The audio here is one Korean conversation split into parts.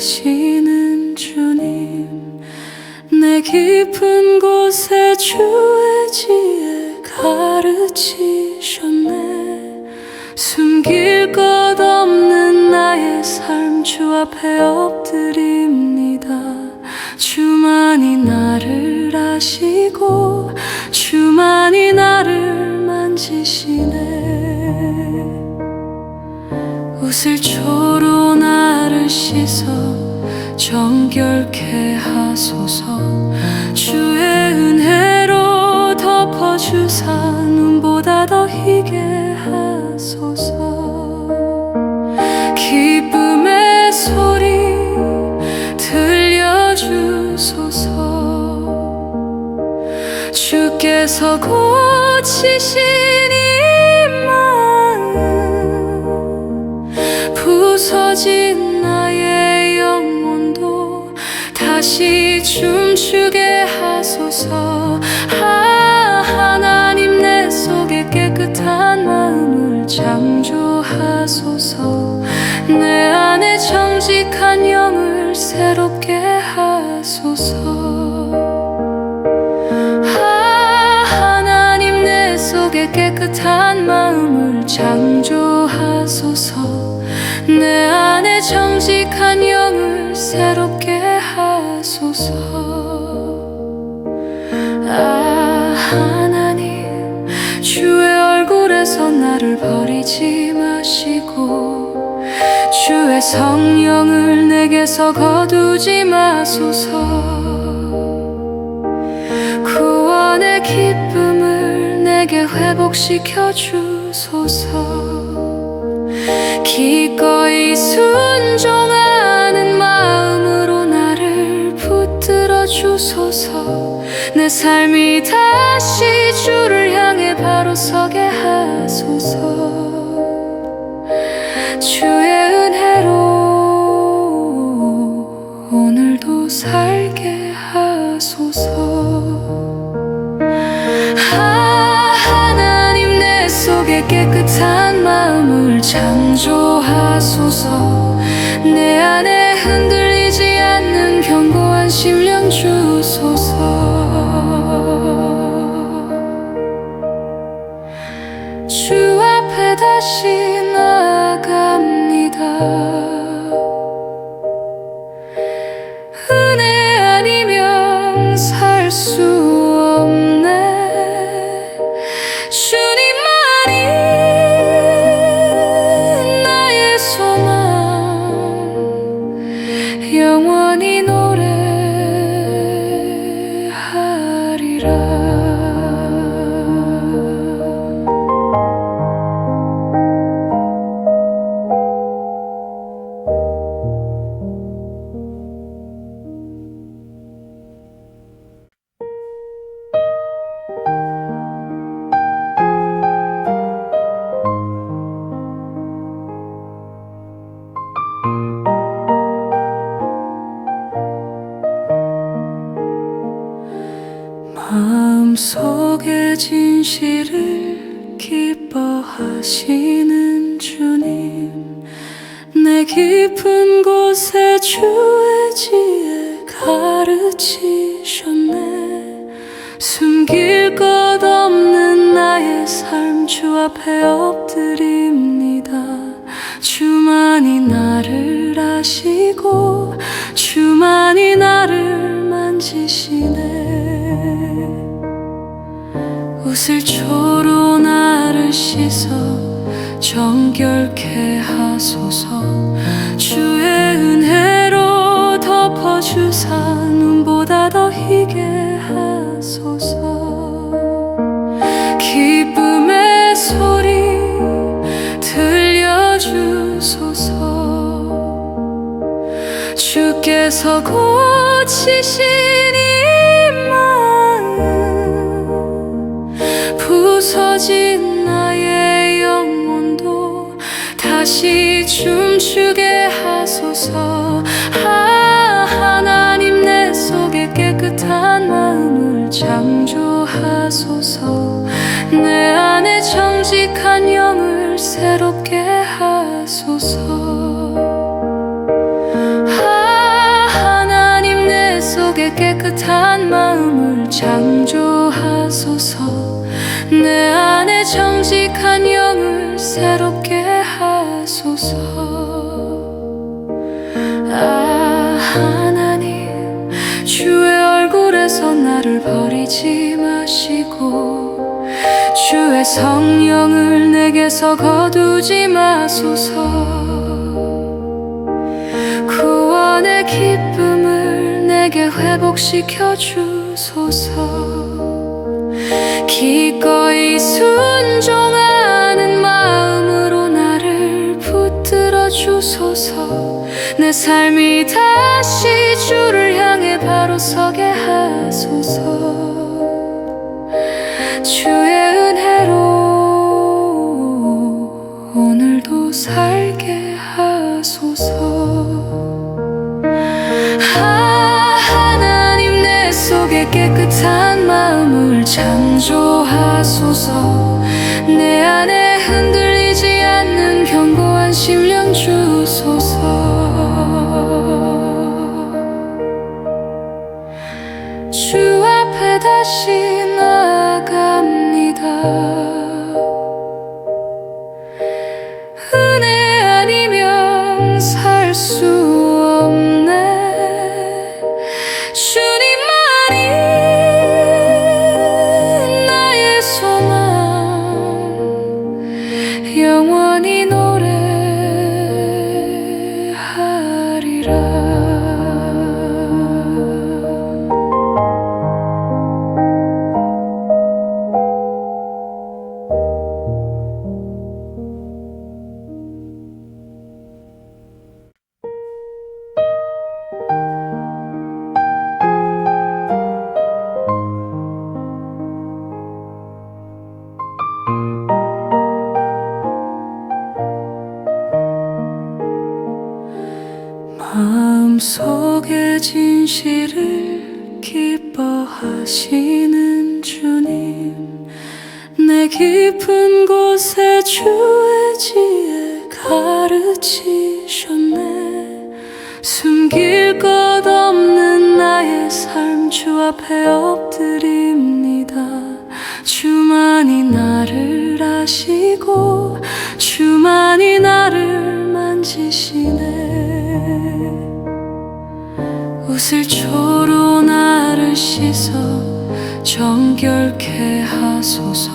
하시는 주님 내 깊은 곳에 주의 지혜 가르치셨네. 숨길 것 없는 나의 삶 주 앞에 엎드립니다. 주만이 나를 아시고 주만이 나를 만지시네. 웃을 초로 나를 씻어 정결케 하소서. 주의 은혜로 덮어주사 눈보다 더 희게 하소서. 기쁨의 소리 들려주소서. 주께서 고치신 다시 춤추게 하소서. 아, 하나님 내 속에 깨끗한 마음을 창조하소서. 내 안에 정직한 영을 새롭게 하소서. 아, 하나님 내 속에 깨끗한 마음을 창조하소서. 내 안에 정직한 영을 새롭게 하소서. 아 하나님 주의 얼굴에서 나를 버리지 마시고 주의 성령을 내게서 거두지 마소서. 구원의 기쁨을 내게 회복시켜 주소서. 기꺼이 순종하 주소서 내 삶이 다시 주를 향해 바로 서게 하소서. 주의 은혜로 오늘도 살게 하소서. 아, 하나님 내 속에 깨끗한 마음을 창조하소서. 내 안에 흔들리지 않는 견고 한 심령 주소서. 주 앞에 다시 나아갑니다. 은혜 아니면 살수 속의 진실을 기뻐하시는 주님 내 깊은 곳에 주의 지혜 가르치셨네. 숨길 것 없는 나의 삶 주 앞에 엎드립니다. 주만이 나를 아시고 주만이 나를 만지시네 웃을 초로 나를 씻어 정결케 하소서. 주의 은혜로 덮어주사 눈보다 더 희게 하소서. 기쁨의 소리 들려주소서. 주께서 고치신 이 부서진 나의 영혼도 다시 춤추게 하소서. 아, 하나님 내 속에 깨끗한 마음을 창조하소서. 내 안에 정직한 영을 새롭게 하소서. 아, 하나님 내 속에 깨끗한 마음을 창조하소서. 내 안에 정직한 영을 새롭게 하소서. 아 하나님 주의 얼굴에서 나를 버리지 마시고 주의 성령을 내게서 거두지 마소서. 구원의 기쁨을 내게 회복시켜 주소서 기꺼이 순종하는 마음으로 나를 붙들어 주소서. 내 삶이 다시 주를 향해 바로 서게 하소서. 주 창조하소서. 내 안에 흔들리지 않는 견고한 심령 주소서. 주 앞에 다시 마음속의 진실을 기뻐하시는 주님 내 깊은 곳에 주의 지혜 가르치셨네. 숨길 것 없는 나의 삶 주 앞에 엎드립니다. 주만이 나를 아시고 주만이 나를 만지시네 웃을 초로 나를 씻어 정결케 하소서.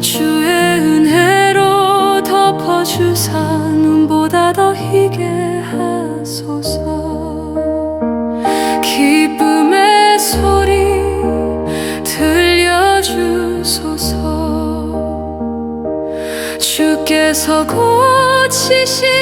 주의 은혜로 덮어주사 눈보다 더 희게 하소서. 기쁨의 소리 들려주소서. 주께서 고치신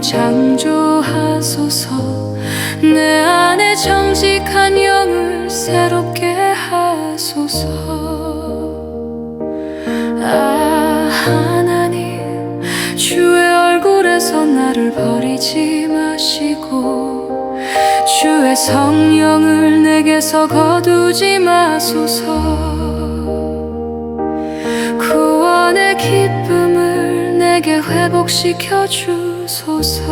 창조하소서. 내 안에 정직한 영을 새롭게 하소서. 아 하나님 주의 얼굴에서 나를 버리지 마시고 주의 성령을 내게서 거두지 마소서. 구원의 기쁨을 내게 회복시켜 주 소서.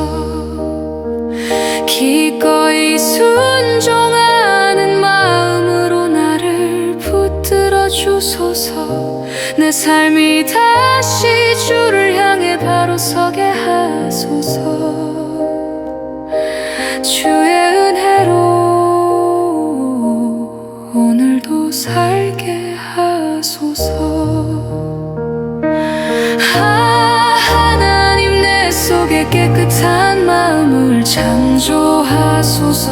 기꺼이 순종하는 마음으로 나를 붙들어 주소서. 내 삶이 다시 주를 향해 바로 서게 하소서. 주의 은혜로 오늘도 살게 하소서 내 속에 깨끗한 마음을 창조하소서.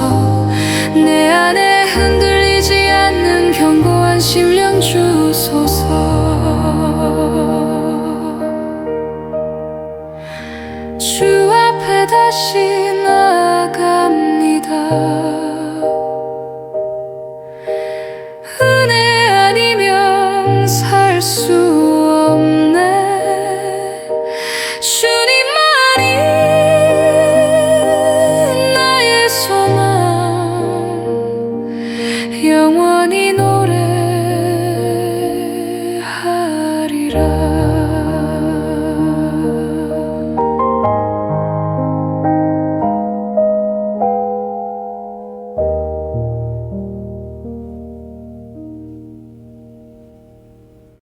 내 안에 흔들리지 않는 견고한 심령 주소서. 주 앞에 다시 나아갑니다